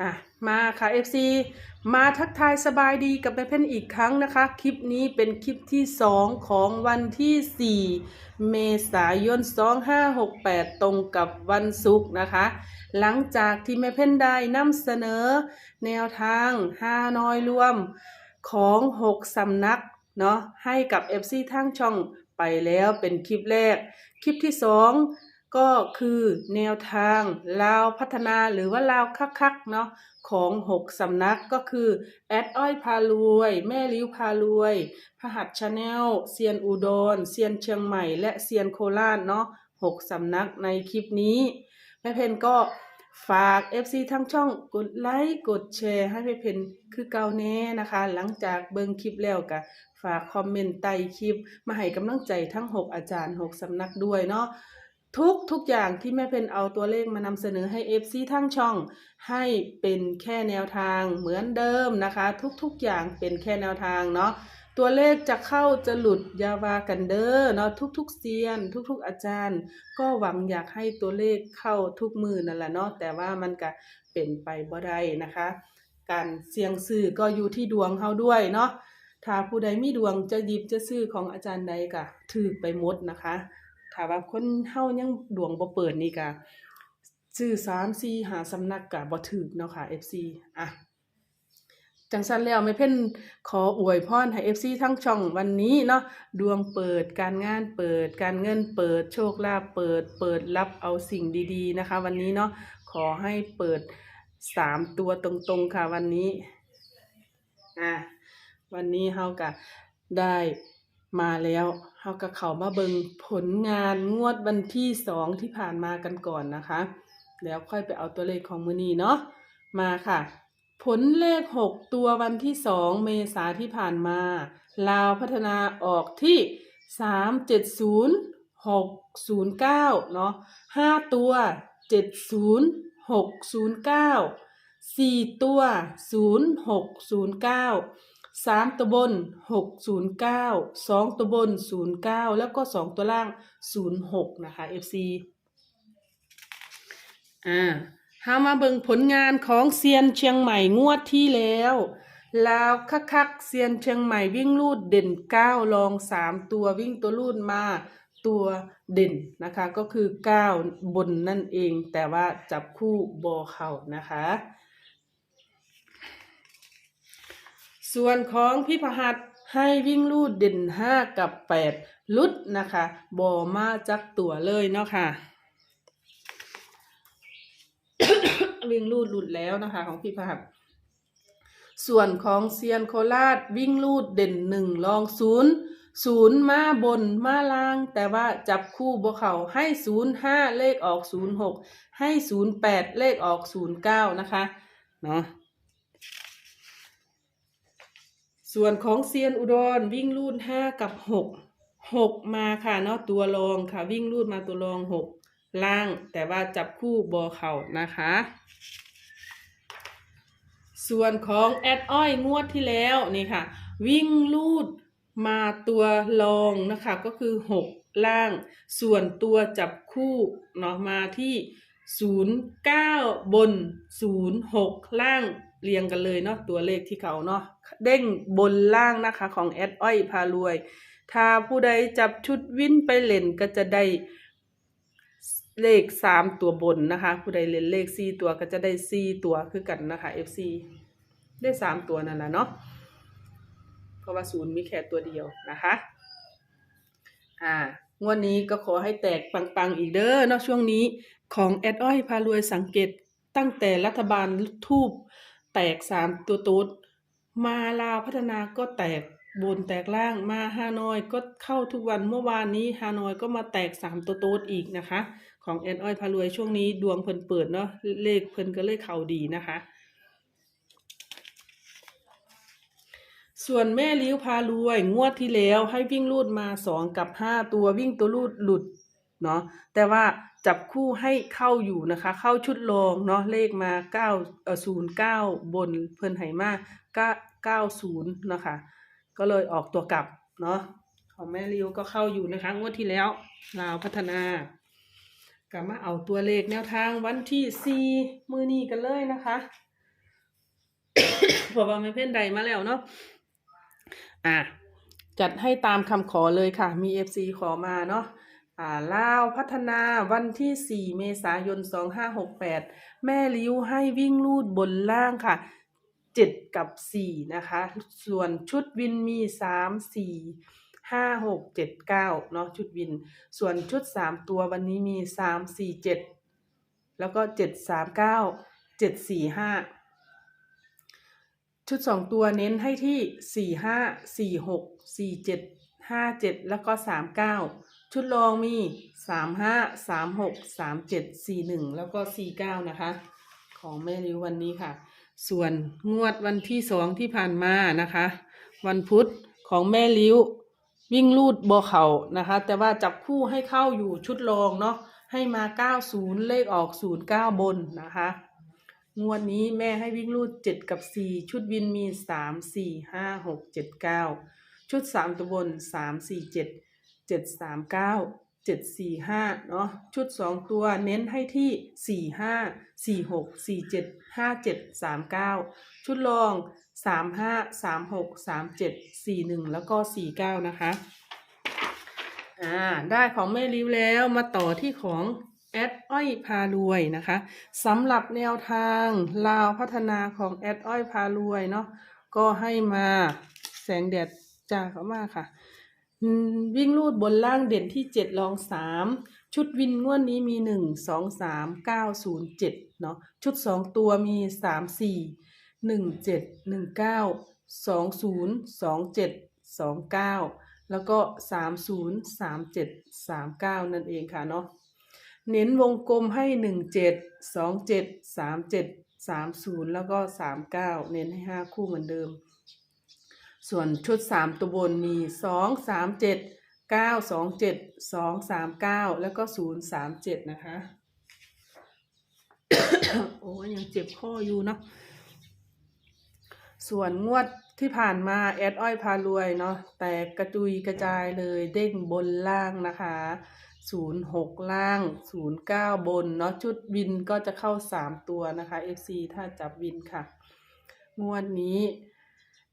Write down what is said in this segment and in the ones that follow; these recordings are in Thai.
อะมาค่ะ FC มาทักทายสบายดีกับแม่เพ่นอีกครั้งนะคะ คลิปนี้เป็นคลิปที่ 2 ของวันที่ 4 เมษายน 2568 ตรงกับวันศุกร์นะคะ หลังจากที่แม่เพ่นได้นำเสนอแนวทาง5น้อยรวมของ 6 สำนักเนาะให้กับ FC ทางช่องไปแล้วเป็นคลิปแรก คลิปที่ 2 ก็คือแนวทางลาวพัฒนาหรือว่าลาวคักๆเนาะของ 6 สำนักก็คือแอดอ้อยพารวย แม่ลิ้วพารวยพหัสชาแนลเซียนอุดรเซียนเชียงใหม่ และเซียนโคราชเนาะ6 สำนักในคลิปนี้ แม่เพนก็ฝาก FC ทั้งช่องกดไลค์กดแชร์ให้แม่เพนคือเก่าแน่นะคะ หลังจากเบิ่งคลิปแล้วก็ฝากคอมเมนต์ใต้คลิป มาให้กำลังใจทั้ง 6 อาจารย์ 6 สำนักด้วยเนาะ ทุกทุกอย่างที่แม่เพนเอาตัวเลขมานำเสนอให้ FC ทั้งช่อง ให้เป็นแค่แนวทางเหมือนเดิมนะคะ ทุกๆอย่างเป็นแค่แนวทางเนาะตัวเลขจะเข้าจะหลุดยาวากันเด้อเนาะทุกๆเซียน ทุกๆอาจารย์ ก็หวังอยากให้ตัวเลขเข้าทุกมือนั่นแหละเนาะแต่ว่ามันก็เป็นไปบ่ได้นะคะ การเสี่ยงซื้อก็อยู่ที่ดวงเฮาด้วยเนาะถ้าผู้ใดมีดวงจะหยิบจะซื้อของอาจารย์ใดก็ถือไปหมดนะคะ ถ้าว่าคนเฮายังดวงบ่เปิดนี่ก็ซื้อ3 4หาสำนักก็บ่ถึกเนาะค่ะ FC อะจังซันแล้วแม่เพิ่นขออวยพรให้ FC ทั้งช่องวันนี้เนาะดวงเปิดการงานเปิดการเงินเปิดโชคลาภเปิดเปิดรับเอาสิ่งดีๆนะคะ วันนี้เนาะขอให้เปิดสามตัวตรงๆค่ะวันนี้อะวันนี้เฮาก็ได้ มาแล้วเฮาก็เข้ามาเบิงผลงานงวดวันที่สองที่ผ่านมากันก่อนนะคะ แล้วค่อยไปเอาตัวเลขของมือนี้เนาะมาค่ะ ผลเลขหกตัววันที่สองเมษาที่ผ่านมา ลาวพัฒนาออกที่สามเจ็ดศูนย์หกศูนย์เก้าเนาะห้าตัวเจ็ดศูนย์หกศูนย์เก้าสี่ตัวศูนย์หกศูนย์เก้า สามตัวบนหกศูนย์เก้าสองตัวบนศูนย์เก้าแล้วก็สองตัวล่างศูนย์หกนะคะ FC อ่าหามาเบิ่งผลงานของเซียนเชียงใหม่งวดที่แล้วลาวคักๆเซียนเชียงใหม่วิ่งลูดเด่นเก้าลองสามตัววิ่งตัวลูดมาตัวเด่นนะคะก็คือเก้าบนนั่นเอง แต่ว่าจับคู่บอเข่านะคะ ส่วนของพี่พหัสให้วิ่งลูดเด่นห้ากับแปดลุดนะคะบอมาจักตัวเลยเนาะค่ะ วิ่งลูดหลุดแล้วนะคะ ของพี่พหัสส่วนของเซียนโคราชวิ่งลูดเด่นหนึ่งลองศูนย์ศูนย์มาบนมาล่าง แต่ว่าจับคู่บวเขาให้ศูนย์ห้าเลขออกศูนย์หกให้ศูนย์แปดเลขออกศูนย์เก้านะคะ เนาะ ส่วนของเซียนอุดรวิ่งลูดห้ากับหกหกมาค่ะเนาะตัวรองค่ะ วิ่งลูดมาตัวรองหกล่าง แต่ว่าจับคู่บอเข่านะคะ ส่วนของแอดอ้อยงวดที่แล้วนี่ค่ะ วิ่งลูดมาตัวรองนะคะก็คือหกล่าง ส่วนตัวจับคู่เนาะมาที่ศูนย์เก้าบนศูนย์หกล่างเรียงกันเลยเนาะตัวเลขที่เขาเนาะ เด้งบนล่างนะคะ ของแอดอ้อยพารวย ถ้าผู้ใดจับชุดวินไปเล่นก็จะได้เลขสามตัวบนนะคะ ผู้ใดเล่นเลขสี่ตัวก็จะได้สี่ตัวคือกันนะคะ FC ได้สามตัวนั่นแหละเนาะเพราะว่าศูนย์มีแค่ตัวเดียวนะคะ อ่างวดนี้ก็ขอให้แตกปังๆอีกเด้อเนาะช่วงนี้ของแอดอ้อยพารวยสังเกตตั้งแต่รัฐบาลทูบแตกสามตัวตูด มาลาวพัฒนาก็แตกบนแตกล่างมาฮานอยก็เข้าทุกวันเมื่อวานนี้ฮานอยก็มาแตกสามตัวโต๊ดอีกนะคะ ของแอดอ้อยพารวยช่วงนี้ดวงเพิ่นเปิดเนาะเลขเพิ่นก็เลขเข่าดีนะคะ ส่วนแม่ลิ้วพารวยงวดที่แล้วให้วิ่งลูดมาสองกับห้าตัววิ่งตัวลูดหลุด เนาะแต่ว่าจับคู่ให้เข้าอยู่นะคะ เข้าชุดรองเนาะเลขมาเก้าเออศูนย์เก้าบนเพิ่นไหมาเก้าเก้าศูนย์นะคะ ก็เลยออกตัวกลับเนาะของแม่ริวก็เข้าอยู่นะคะงวดที่แล้วลาวพัฒนากลับมาเอาตัวเลขแนวทางวันที่สี่มือนี้กันเลยนะคะเพราะว่าไม่เพ่นใดมาแล้วเนาะอะจัดให้ตามคำขอเลยค่ะ มี FC ขอมาเนาะ ลาวพัฒนาวันที่ 4 เมษายน 2568 แม่ลิ้วให้วิ่งลูดบนล่างค่ะ 7 กับ 4 นะคะ ส่วนชุดวินมี 3 4 5 6 7 9เนาะชุดวิน ส่วนชุด 3 ตัววันนี้มี 3 4 7 แล้วก็ 7 3 9 7 4 5 ชุด 2 ตัวเน้นให้ที่ 4 5 4 6 4 7 5 7แล้วก็3 9ชุดรองมี3 5 3 6 3 7 4 1แล้วก็4 9นะคะ ของแม่ริววันนี้ค่ะ ส่วนงวดวันที่สองที่ผ่านมานะคะ วันพุธของแม่ลิ้ววิ่งลูดบอเขานะคะ แต่ว่าจับคู่ให้เข้าอยู่ชุดรองเนาะให้มา 90 เลขออก 09 บนนะคะ งวดนี้แม่ให้วิ่งลูด 7 กับ 4 ชุดวินมี 3 4 5 6 7 9 ชุด3ตัวบน3 4 7 7 3 9 7 4 5เนาะชุด2ตัวเน้นให้ที่4 5 4 6 4 7 5 7 3 9ชุดรอง3 5 3 6 3 7 4 1แล้วก็4 9นะคะอ่าได้ของแม่ริ้วแล้วมาต่อที่ของแอดอ้อยพารวยนะคะสำหรับแนวทางลาวพัฒนาของแอดอ้อยพารวยเนาะก็ให้มาแสงแดด จ้าเขามาค่ะวิ่งลูดบนล่างเด่นที่เจ็ดรองสามชุดวินงวดนี้มีหนึ่งสองสามเก้าศูนย์เจ็ดเนาะชุดสองตัวมีสามสี่หนึ่งเจ็ดหนึ่งเก้าสองศูนย์สองเจ็ดสองเก้าแล้วก็สามศูนย์สามเจ็ดสามเก้านั่นเองค่ะเนาะเน้นวงกลมให้หนึ่งเจ็ดสองเจ็ดสามเจ็ดสามศูนย์แล้วก็สามเก้าเน้นให้ห้าคู่เหมือนเดิม ส่วนชุดสามตัวบนมีสองสามเจ็ดเก้าสองเจ็ดสองสามเก้าแล้วก็ศูนย์สามเจ็ดนะคะ โอ้ยยังเจ็บข้ออยู่เนาะส่วนงวดที่ผ่านมาแอดอ้อยพารวยเนาะแตกกระจุยกระจายเลยเด้งบนล่างนะคะศูนย์หกล่างศูนย์เก้าบนเนาะชุดวินก็จะเข้าสามตัวนะคะ FC ถ้าจับวินค่ะ งวดนี้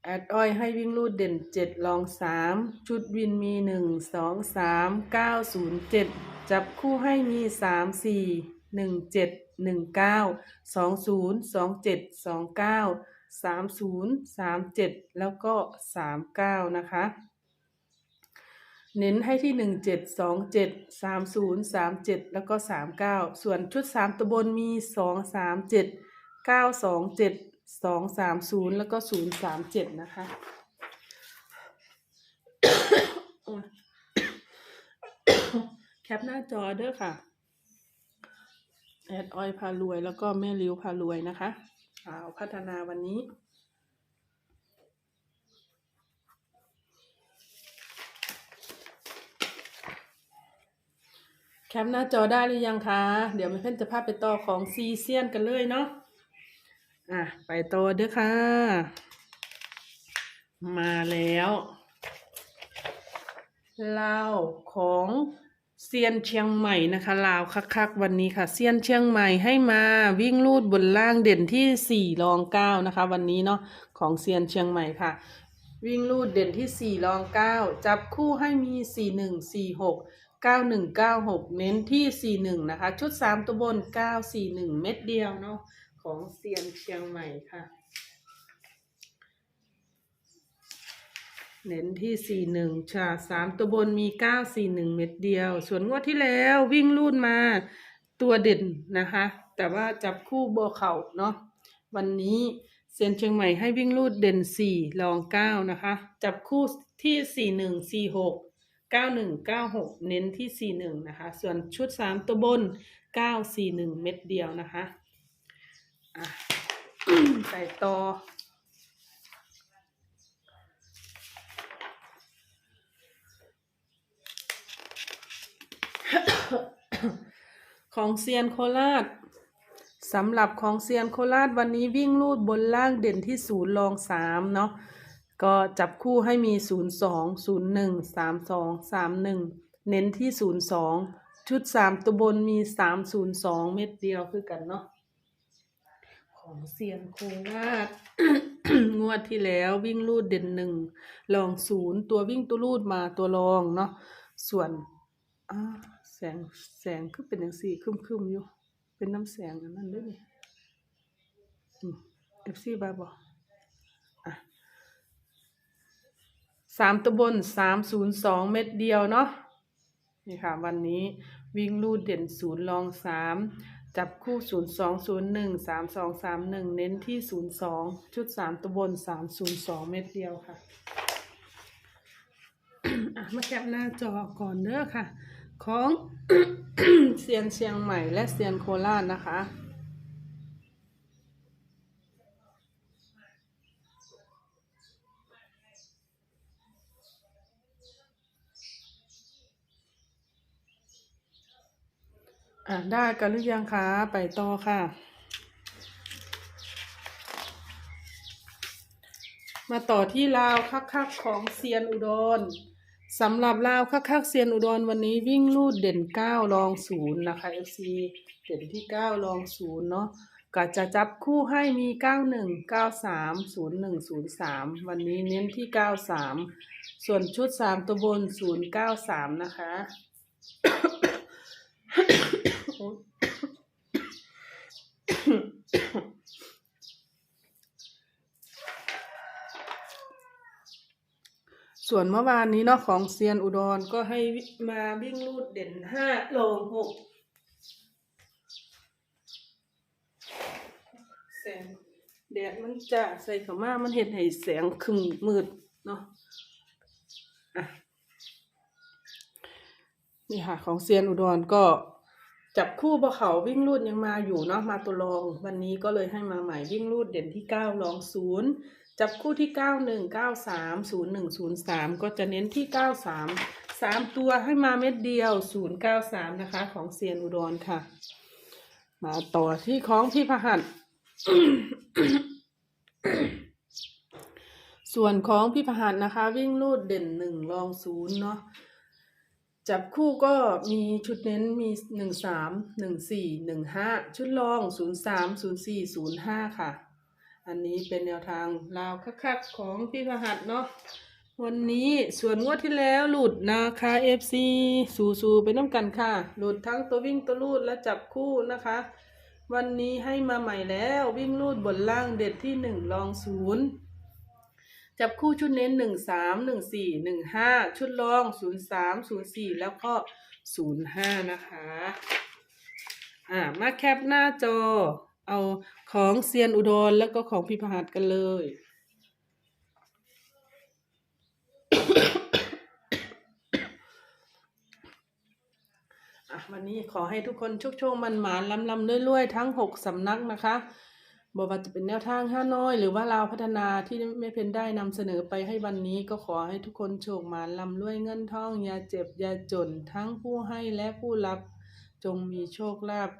แอดอ้อยให้วิ่งรูดเด่นเจ็ดลองสามชุดวินมีหนึ่งสองสามเก้าศูนย์เจ็ดจับคู่ให้มีสามสี่หนึ่งเจ็ดหนึ่งเก้าสองศูนย์สองเจ็ดสองเก้าสามศูนย์สามเจ็ดแล้วก็สามเก้านะคะ เน้นให้ที่หนึ่งเจ็ดสองเจ็ดสามศูนย์สามเจ็ดแล้วก็สามเก้าส่วนชุดสามตัวบนมีสองสามเจ็ดเก้าสองเจ็ด สองสามศูนย์แล้วก็ศูนย์สามเจ็ดนะคะ แคปหน้าจอเด้อค่ะแอดออยพารวย แล้วก็แม่ริ้วพารวยนะคะเอาพัฒนาวันนี้แคปหน้าจอได้หรือยังคะ เดี๋ยวมเพื่อนจะพาไปต่อของซีเซียนกันเลยเนาะ อะ ไปต่อเด้อค่ะ มาแล้วลาวของเซียนเชียงใหม่นะคะลาวคักๆวันนี้ค่ะเซียนเชียงใหม่ให้มาวิ่งลูดบนล่างเด่นที่สี่รองเก้านะคะ วันนี้เนาะของเซียนเชียงใหม่ค่ะ วิ่งลูดเด่นที่สี่รองเก้าจับคู่ให้มีสี่หนึ่งสี่หกเก้าหนึ่งเก้าหกเน้นที่สี่หนึ่งนะคะ ชุดสามตัวบนเก้าสี่หนึ่งเม็ดเดียวเนาะ ของเซียนเชียงใหม่ค่ะ เน้นที่สี่หนึ่งชาสามตัวบนมีเก้าสี่หนึ่งเม็ดเดียว ส่วนงวดที่แล้ววิ่งลูดมาตัวเด่นนะคะ แต่ว่าจับคู่โบเข่าเนาะวันนี้เซียนเชียงใหม่ให้วิ่งลูดเด่นสี่รองเก้านะคะ จับคู่ที่สี่หนึ่งสี่หกเก้าหนึ่งเก้าหกเน้นที่สี่หนึ่งนะคะ ส่วนชุดสามตัวบนเก้าสี่หนึ่งเม็ดเดียวนะคะ ใส่ต่อของเซียนโคราชสำหรับของเซียนโคราชวันนี้วิ่งลูดบนล่างเด่นที่ศูนย์รองสามเนาะก็จับคู่ให้มีศูนย์สองศูนย์หนึ่งสามสองสามหนึ่งเน้นที่ศูนย์สองชุดสามตัวบนมีสามศูนย์สองเม็ดเดียวคือกันเนาะ ของเซียนโคราชงวดที่แล้ววิ่งรูดเด่นหนึ่งลองศูนย์ตัววิ่งตัวรูดมาตัวรองเนาะส่วนแสงแสงคือเป็นอย่างสี่คึมๆอยู่ เป็นน้ำแสงนนั้นด้วยนี่เอฟซีบาบอกสามตัวบนสามศูนย์สองเม็ดเดียวเนาะนี่ค่ะ วันนี้วิ่งรูดเด่นศูนย์ลองสาม จับคู่ 0201 3231 เน้นที่ 02 ชุด 3 ตัวบน 302 เม็ดเดียวค่ะอะ มาแคปหน้าจอก่อนเด้อค่ะ ของ เซียนเชียงใหม่และเซียนโคราชนะคะ อะได้กันหรือยังคะ ไปต่อค่ะ มาต่อที่ลาวคักๆของเซียนอุดรสำหรับลาวคักๆเซียนอุดรวันนี้วิ่งลูดเด่นเก้ารองศูนย์นะคะ FC เด่นที่เก้ารองศูนย์เนาะก็จะจับคู่ให้มีเก้าหนึ่งเก้าสามศูนย์หนึ่งศูนย์สามวันนี้เน้นที่เก้าสามส่วนชุดสามตัวบนศูนย์เก้าสามนะคะ ส่วนเมื่อวานนี้เนาะของเซียนอุดรก็ให้มาวิ่งลูดเด่นห้าโลหกแสงแดดมันจะใส่เข้ามามันเห็นให้แสงคึมมืดเนาะอะนี่ค่ะของเซียนอุดรก็ จับคู่บะเขาวิ่งลูดยังมาอยู่เนาะมาตัวรอง วันนี้ก็เลยให้มาใหม่วิ่งลูดเด่นที่เก้ารองศูนย์จับคู่ที่เก้าหนึ่งเก้าสามศูนย์หนึ่งศูนย์สามก็จะเน้นที่เก้าสามสามตัวให้มาเม็ดเดียวศูนย์เก้าสามนะคะ ของเซียนอุดรค่ะ มาต่อที่ของพี่พหัสส่วนของพี่พหัสนะคะ วิ่งลูดเด่นหนึ่งรองศูนย์เนาะ จับคู่ก็มีชุดเน้นมีหนึ่งสามหนึ่งสี่หนึ่งห้าชุดรองศูนย์สามศูนย์สี่ศูนย์ห้าค่ะ อันนี้เป็นแนวทางลาวคักๆของพี่พหัสเนาะวันนี้ส่วนงวดที่แล้วหลุดนะคะ FC สู่ๆไปน้ำกันค่ะ หลุดทั้งตัววิ่งตัวลูดและจับคู่นะคะ วันนี้ให้มาใหม่แล้ววิ่งลูดบนล่างเด็ดที่หนึ่งลองศูนย์ จับคู่ชุดเน้นหนึ่งสามหนึ่งสี่หนึ่งห้าชุดรองศูนย์สามศูนย์สี่แล้วก็ศูนย์ห้านะคะอ่ามาแคปหน้าจอ เอาของเซียนอุดรแล้วก็ของพี่พหัสกันเลยอะวันนี้ขอให้ทุกคนโชคโชคมันหมานลำลำๆรวยๆ ทั้งหกสำนักนะคะ บอกว่าจะเป็นแนวทางห้าน้อย หรือว่าเราพัฒนาที่แม่เพนได้นำเสนอไปให้วันนี้ก็ขอให้ทุกคนโชคหมานลำรวยเงินทองอย่าเจ็บอย่าจนทั้งผู้ให้และผู้รับจงมีโชคลาภ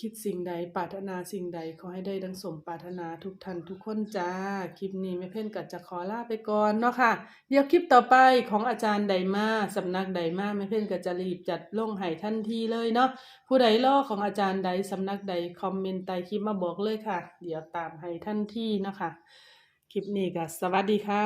คิดสิ่งใดปรารถนาสิ่งใดขอให้ได้ดังสมปรารถนาทุกท่านทุกคนจ้า คลิปนี้แม่เพ่นก็จะขอลาไปก่อนเนาะค่ะ เดี๋ยวคลิปต่อไปของอาจารย์ไดมาสำนักไดมาแม่เพ่นก็จะรีบจัดลงให้ทันทีเลยเนาะผู้ใดล่อของอาจารย์ใดสำนักใดคอมเมนต์ใต้คลิปมาบอกเลยค่ะ เดี๋ยวตามให้ทันทีเนาะคะคลิปนี้ก็สวัสดีค่ะ